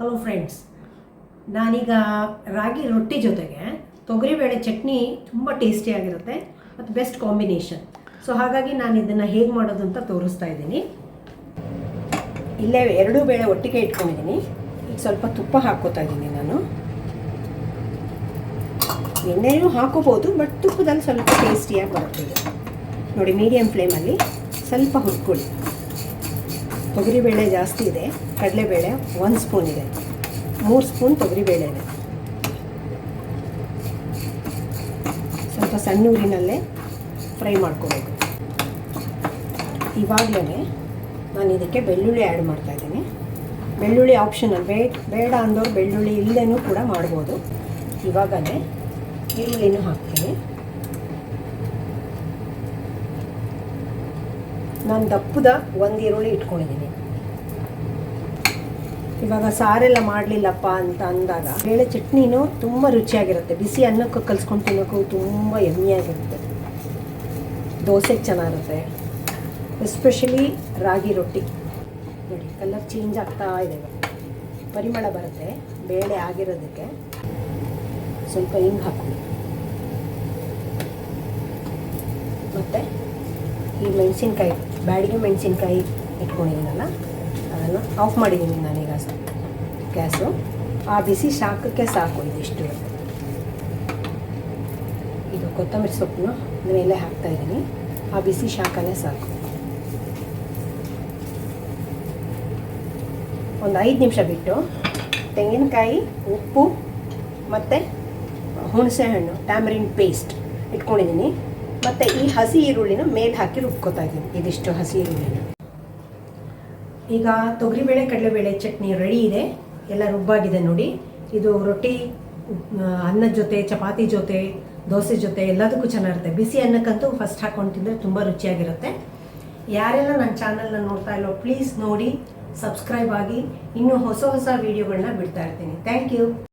Hello friends ನಾನೀಗ ರಾಗಿ ರೊಟ್ಟಿ ಜೊತೆಗೆ ತೊಗರಿಬೇಳೆ ಚಟ್ನಿ ತುಂಬ ಟೇಸ್ಟಿಯಾಗಿರುತ್ತೆ ಮತ್ತು ಬೆಸ್ಟ್ ಕಾಂಬಿನೇಷನ್ ಸೊ ಹಾಗಾಗಿ ನಾನು ಇದನ್ನು ಹೇಗೆ ಮಾಡೋದು ಅಂತ ತೋರಿಸ್ತಾ ಇದ್ದೀನಿ. ಇಲ್ಲೇ ಎರಡೂ ಬೇಳೆ ಒಟ್ಟಿಗೆ ಇಟ್ಕೊಂಡಿದ್ದೀನಿ. ಈಗ ಸ್ವಲ್ಪ ತುಪ್ಪ ಹಾಕೋತಾ ಇದ್ದೀನಿ ನಾನು. ಎಣ್ಣೆಯೂ ಹಾಕೋಬೋದು ಬಟ್ ತುಪ್ಪದಲ್ಲಿ ಸ್ವಲ್ಪ ಟೇಸ್ಟಿಯಾಗಿ ಬರುತ್ತೆ ನೋಡಿ ಮೀಡಿಯಮ್ ಫ್ಲೇಮಲ್ಲಿ ಸ್ವಲ್ಪ ಹುರ್ಕೊಳ್ಳಿ. ತೊಗರಿಬೇಳೆ ಜಾಸ್ತಿ ಇದೆ. ಕಡಲೆಬೇಳೆ ಒಂದು ಸ್ಪೂನ್ ಇದೆ. ಮೂರು ಸ್ಪೂನ್ ತೊಗರಿಬೇಳೆ ಇದೆ. ಸ್ವಲ್ಪ ಸಣ್ಣ ಊರಿನಲ್ಲೇ ಫ್ರೈ ಮಾಡ್ಕೋಬೇಕು. ಇವಾಗಲೇ ನಾನು ಇದಕ್ಕೆ ಬೆಳ್ಳುಳ್ಳಿ ಆ್ಯಡ್ ಮಾಡ್ತಾಯಿದ್ದೀನಿ ಬೆಳ್ಳುಳ್ಳಿ ಆಪ್ಷನಲ್ ಬೇ ಬೇಡ ಅಂದವ್ರು ಬೆಳ್ಳುಳ್ಳಿ ಇಲ್ಲದೇನೂ ಕೂಡ ಮಾಡ್ಬೋದು. ಇವಾಗಲೇ ಈರುಳ್ಳಿನೂ ಹಾಕ್ತೀನಿ. ನಾನು ದಪ್ಪದ ಒಂದು ಈರುಳ್ಳಿ ಇಟ್ಕೊಂಡಿದ್ದೀನಿ ಇವಾಗ ಸಾರೆಲ್ಲ ಮಾಡಲಿಲ್ಲಪ್ಪ ಅಂತ ಅಂದಾಗ, ಬೇಳೆ ಚಟ್ನಿನೂ ತುಂಬ ರುಚಿಯಾಗಿರುತ್ತೆ. ಬಿಸಿ ಅನ್ನಕ್ಕೆ ಕಲ್ಸ್ಕೊಂಡು ತಿನ್ನೋಕ್ಕೂ ತುಂಬ ಯಮ್ಮಿಯಾಗಿರುತ್ತೆ ದೋಸೆಗೆ ಚೆನ್ನಾಗಿರುತ್ತೆ. ಎಸ್ಪೆಷಲಿ ರಾಗಿ ರೊಟ್ಟಿ. ನೋಡಿ, ಕಲರ್ ಚೇಂಜ್ ಆಗ್ತಾ ಇದೆ. ಪರಿಮಳ ಬರುತ್ತೆ, ಬೇಳೆ ಆಗಿರೋದಕ್ಕೆ. ಸ್ವಲ್ಪ ಹಿಂಗೆ ಹಾಕೊಳ್ಳಿ ಮತ್ತು ಈ ಮೆಣಸಿನ್ಕಾಯಿ, ಬ್ಯಾಡಿಗೆ ಮೆಣಸಿನ್ಕಾಯಿ ಇಟ್ಕೊಂಡಿದ್ದೀನಲ್ಲ, ಅದನ್ನು ಆಫ್ ಮಾಡಿದ್ದೀನಿ ನಾನೀಗ ಗ್ಯಾಸು. ಆ ಬಿಸಿ ಶಾಖಕ್ಕೆ ಸಾಕು ಇದಿಷ್ಟು ಇದು ಕೊತ್ತಂಬರಿ ಸೊಪ್ಪನ್ನ ಮೇಲೆ ಹಾಕ್ತಾಯಿದ್ದೀನಿ ಆ ಬಿಸಿ ಶಾಖನೇ ಸಾಕು. ಒಂದು ಐದು ನಿಮಿಷ ಬಿಟ್ಟು ತೆಂಗಿನಕಾಯಿ, ಉಪ್ಪು ಮತ್ತು ಹುಣಸೆಹಣ್ಣು ಟ್ಯಾಮರಿನ್ ಪೇಸ್ಟ್ ಇಟ್ಕೊಂಡಿದ್ದೀನಿ. ಮತ್ತು ಈ ಹಸಿ ಈರುಳ್ಳಿನ ಮೇಲೆ ಹಾಕಿ ರುಬ್ಕೋತಾ ಇದ್ದೀನಿ. ಇದಿಷ್ಟು ಹಸಿ ಈರುಳ್ಳಿನ. ಈಗ ತೊಗರಿಬೇಳೆ, ಕಡಲೆಬೇಳೆ ಚಟ್ನಿ ರೆಡಿ ಇದೆ. ಎಲ್ಲ ರುಬ್ಬಾಗಿದೆ ನೋಡಿ. ಇದು ರೊಟ್ಟಿ ಅನ್ನದ ಜೊತೆ, ಚಪಾತಿ ಜೊತೆ, ದೋಸೆ ಜೊತೆ ಎಲ್ಲದಕ್ಕೂ ಚೆನ್ನಾಗಿರುತ್ತೆ. ಬಿಸಿ ಅನ್ನಕ್ಕಂತೂ ಫಸ್ಟ್ ಹಾಕೊಂಡು ತಿಂದರೆ ತುಂಬ ರುಚಿಯಾಗಿರುತ್ತೆ. ಯಾರೆಲ್ಲ ನನ್ನ ಚಾನಲ್ನ ನೋಡ್ತಾ ಇಲ್ಲೋ ಪ್ಲೀಸ್ ನೋಡಿ ಸಬ್ಸ್ಕ್ರೈಬ್ ಆಗಿ. ಇನ್ನೂ ಹೊಸ ಹೊಸ ವೀಡಿಯೋಗಳನ್ನ ಬಿಡ್ತಾ ಇರ್ತೀನಿ. Thank you